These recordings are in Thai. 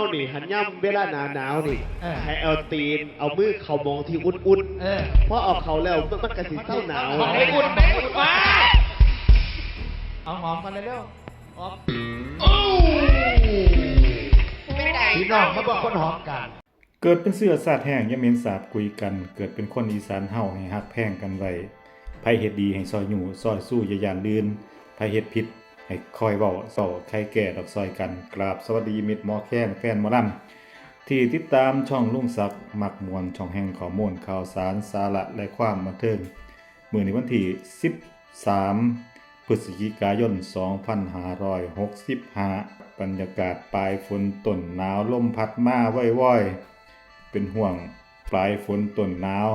เอานี่หันย่ำเวลาหนาหนาวนี่เออ ให้เอาตีนเอามือเขามองที่อุ่นเออๆเพราะเอาเขาแล้วมันมันกระสิเศร้าหนาวมองให้อุ่นไหมอุ่นมาเอาหอมกันเลยเร็วหอมพี่น้องมาบอกคนหอมกัน เกิดเป็นเสื้อสาดแห้งอยาเหม็นสาบคุยกัน เกิดเป็นคนอีสานเฮาให้ฮักแพงกันไว้ไผเฮ็ดดีให้ซอยอยู่ซอยสู้อย่าย่านลืนไผเฮ็ดผิด ให้คอยเว้าสอใครแก่ดอกซอยกันกราบสวัสดีมิตรหมอแค้นแฟนหมอลำที่ติดตามช่องลุงศักดิ์มักมวนช่องแห่งข้อมูลข่าวสารสาระและความบันเทิงมื้อในวันที่ 13 พฤศจิกายน 2565 บรรยากาศปลายฝนต้นหนาวลมพัดมาว่อยๆ เป็นห่วงปลายฝนต้นหนาว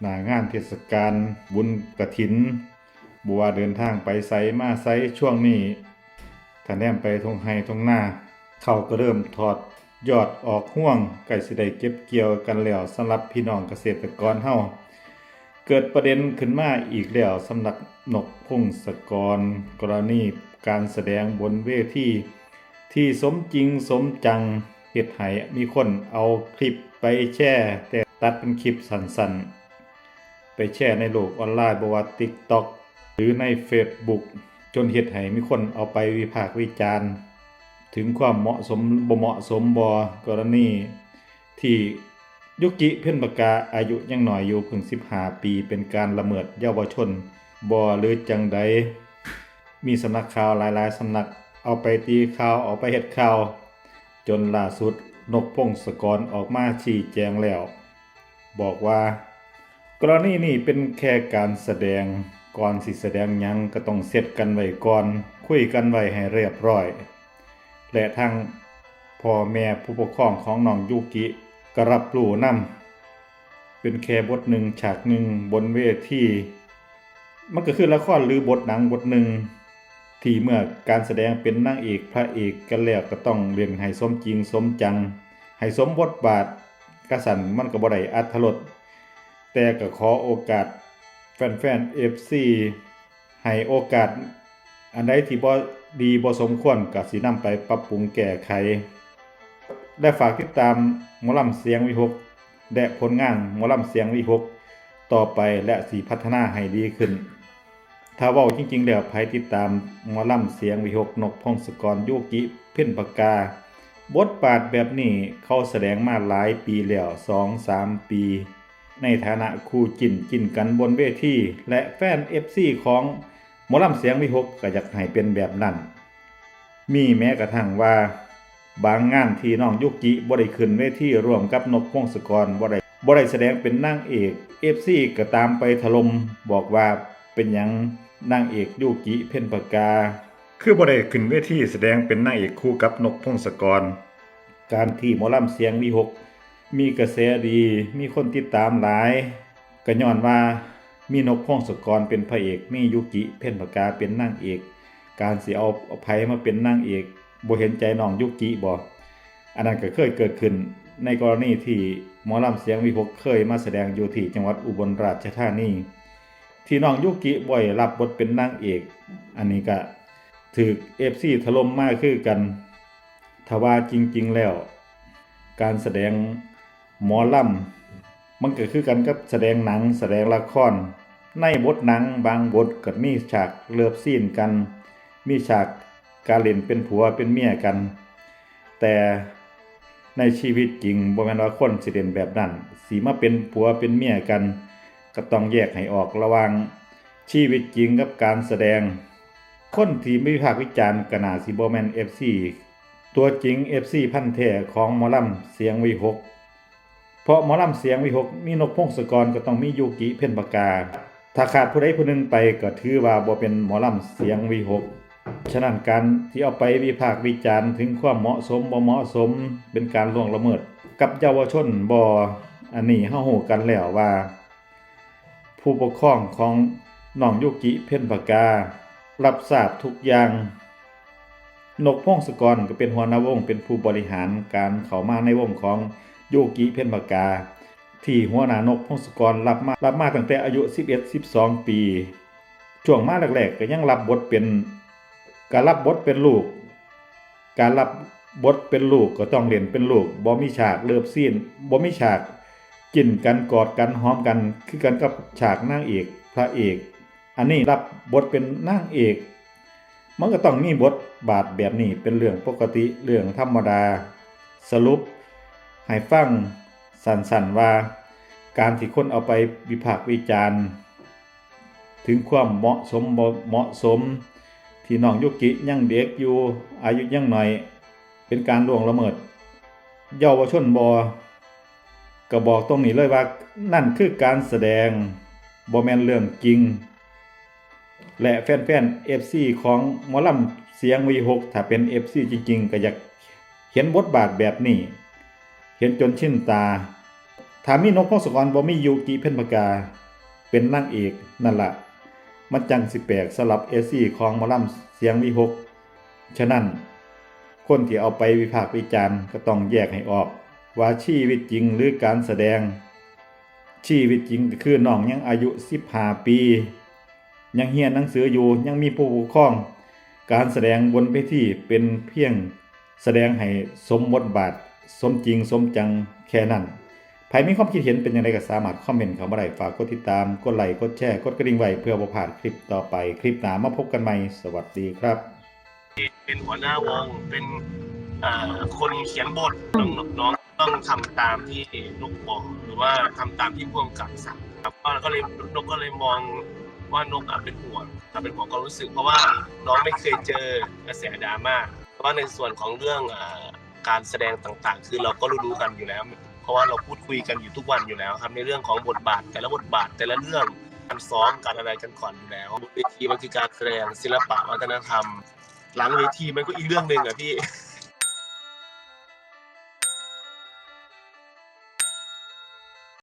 หน้างานเทศกาลบุญกระถิน บัวเดินทางไปไสมาไสช่วงนี้ถ้าแนมไปทงไฮทงหน้า เขาก็เริ่มถอดยอดออกห่วงใกล้สิได้เก็บเกี่ยวกันแล้วสำหรับพี่น้องเกษตรกรเฮาเกิดประเด็นขึ้นมาอีกแล้วสำหรับนกพงศกร กรณีการแสดงบนเวทีที่สมจริงสมจังเหตุให้มีคนเอาคลิปไปแช่ แต่ตัดเป็นคลิปสั้นๆ ไปแช่ในโลกออนไลน์บว่า TikTok หรือใน Facebook จนเหตุให้มีคนเอาไปวิพากษ์วิจารณ์ ถึงความเหมาะสมบ่เหมาะสมบอกรณี ที่ยุกิเพ่นปากกาอายุยังหน่อยอยู่เพิ่ง15 ปีเป็นการละเมิดเยาวชนบ่หรือจังใดมีสำนักข่าวหลายๆสำนักเอาไปตีข่าวเอาไปเฮ็ดข่าว จนล่าสุดนกพงศกรออกมาชี้แจงแล้ว บอกว่า กรณีนี้เป็นแค่การแสดง ก่อนสิแสดงยังก็ต้องเสร็จกันไว้ก่อน คุยกันไว้ให้เรียบร้อย และทางพ่อแม่ผู้ปกครองของน้องยูกิก็รับรู้นำเป็นแค่บทหนึ่งฉากหนึ่งบนเวทีมันก็คือละครหรือบทหนังบทหนึ่งที่เมื่อการแสดงเป็นนางเอกพระเอกกันแล้วก็ต้องเรียนให้สมจริงสมจัง ให้สมบทบาทกระสันมันก็บ่ได้อัธรสแต่ก็ขอโอกาส แฟนๆ FC ให้โอกาส อันใดที่บ่ดีบ่สมควรก็สินำไปปรับปรุงแก้ไข ได้ฝากติดตามหมอลำเสียงวิหกและผลงานหมอลำเสียงวิหกต่อไปและสีพัฒนาให้ดีขึ้น ถ้าเว่าจริงๆแล้วใครติดตามหมอลำเสียงวิหกนกพงศกรยุกิเพ่นปากกา บทบาทแบบนี้เขาแสดงมาหลายปีแล้วสองสามปี ในฐานะคู่จินจินกันบนเวทีและแฟน FC ของหมอลำเสียงวิหกก็อยากให้เป็นแบบนั้น มีแม้กระทั่งว่า บางงานที่น้องยุกิบ่ได้ขึ้นเวทีร่วมกับนกพงศกรบ่ได้บ่ได้แสดงเป็นนางเอก FC ก็ตามไปถล่มบอกว่าเป็นหยังนางเอกยุกิเพ่นปากกา คือบ่ได้ขึ้นเวทีแสดงเป็นนางเอกคู่กับนกพงศกร การที่หมอลำเสียงวีหก มีกระแสดี มีคนติดตามหลายก็ย้อนว่ามีนกพงศกรเป็นพระเอก มียุกิเพ่นปากาเป็นนางเอก การสิเอาไผมาเป็นนางเอกบ่เห็นใจน้องยุกิบ่อันนั้นก็เคยเกิดขึ้น ในกรณีที่หมอลำเสียงวิหกเคยมาแสดงอยู่ที่จังหวัดอุบลราชธานีที่น้องยุกิบ่อยรับบทเป็นนางเอก อันนี้ก็ถูก FC ถล่มมากคือกันทว่าจริง ๆ แล้ว การแสดง หมอลำมันก็คือกันกับแสดงหนังแสดงละคร ในบทหนังบางบทก็มีฉากเลิฟซีนกัน มีฉากการเล่นเป็นผัวเป็นเมียกัน แต่ในชีวิตจริงบ่แม่นว่าคนสิเล่นแบบนั้นสิมาเป็นผัวเป็นเมียกัน ก็ต้องแยกให้ออกระว่างชีวิตจริงกับการแสดง คนที่ไม่วิพากษ์วิจารณ์กนาสิบ่แม่น FC ตัวจริง FC พันแท้ของหมอลำเสียงวีหก เพราะหมอลำเสียงวิหกมีนกพงศกรก็ต้องมียูกิเพ่นปากา ถ้าขาดผู้ใดผู้หนึ่งไปก็ถือว่าบ่เป็นหมอลำเสียงวิหกฉะนั้นการที่เอาไปวิพากษ์วิจารณ์ถึงความเหมาะสมบ่เหมาะสมเป็นการล่วงละเมิด กับเยาวชนบ่อันนี้เฮาฮู้กันแล้วว่า ผู้ปกครองของน้องยุกิเพ่นปากการับทราบทุกอย่าง นกพงศกรก็เป็นหัวหน้าวงเป็นผู้บริหารการเข้ามาในวงของ โยกิเพ่นปากา ที่หัวหน้านกพงศกรรับมารับมาตั้งแต่อายุ 11-12 ปี ช่วงมาแรกๆก็ยังรับบทเป็นการรับบทเป็นลูก การรับบทเป็นลูกก็ต้องเล่นเป็นลูกบ่มีฉากเลิฟซีนบ่มีฉากกินกันกอดกันหอมกันคือกันกับฉากนางเอกพระเอก อันนี้รับบทเป็นนางเอก มันก็ต้องมีบทบาทแบบนี้เป็นเรื่องปกติเรื่องธรรมดา สรุป ให้ฟังสันๆว่า การที่คนเอาไปวิพากษ์วิจารณ์ ถึงความเหมาะสมเหมาะสม ที่น้องยุกิยังเด็กอยู่อายุยังหน้อย เป็นการล่วงละเมิด เยาวชนบก็บอกตรงนี้เลยว่านั่นคือการแสดงบ่แมนเรื่องจริง และแฟนๆ FC ของมอลำเสียง V6 ถ้าเป็น FC จริง ๆ ก็อยากเห็นบทบาทแบบนี้ เห็นจนชินตา ถามีนกพงศกรบ่มียูกิเพ็ญปากา เป็นนางเอกนั่นละมันจังสิแปลกสำหรับ FC ของมอลำเสียง V6 ฉะนั้น คนที่เอาไปวิพากษ์วิจารณ์ก็ต้องแยกให้ออก ว่าชีวิตจริงหรือการแสดง ชีวิตจริงก็คือน้องยังอายุ15ปี ยังเรียนหนังสืออยู่ยังมีผู้ปกครอง การแสดงบนเวทีเป็นเพียงแสดงให้สมบทบาท สมจริงสมจังแค่นั้นใครมีความคิดเห็นเป็นอย่างไรก็สามารถคอมเมนต์เข้ามาได้ฝากกดติดตาม กดไลค์กดแชร์กดกระดิ่งไว้เพื่อบ่พลาดคลิปต่อไปคลิปหน้ามาพบกันใหม่สวัสดีครับ เป็นหัวหน้าวงเป็นอ่าคนเขียนบทน้องน้องต้องทำตามที่นกบอกหรือว่าทำตามที่พ่วงกับสั่งครับก็เลยนกก็เลยมองว่านกอะเป็นห่วงอ่เป็นห่วงก็รู้สึก เพราะว่าน้องไม่เคยเจอกระแสดราม่าเพราะว่าในส่วนของเรื่องอ่า การแสดงต่างๆ คือเราก็รู้ๆกันอยู่แล้ว เพราะว่าเราพูดคุยกันอยู่ทุกวันอยู่แล้วครับในเรื่องของบทบาท แต่ละบทบาทแต่ละเรื่องการซ้อมการอะไรกันก่อนอยู่แล้วบนเวทีมันคือการแสดงศิลปะวัฒนธรรม หลังเวทีมันก็อีกเรื่องหนึ่งอะพี่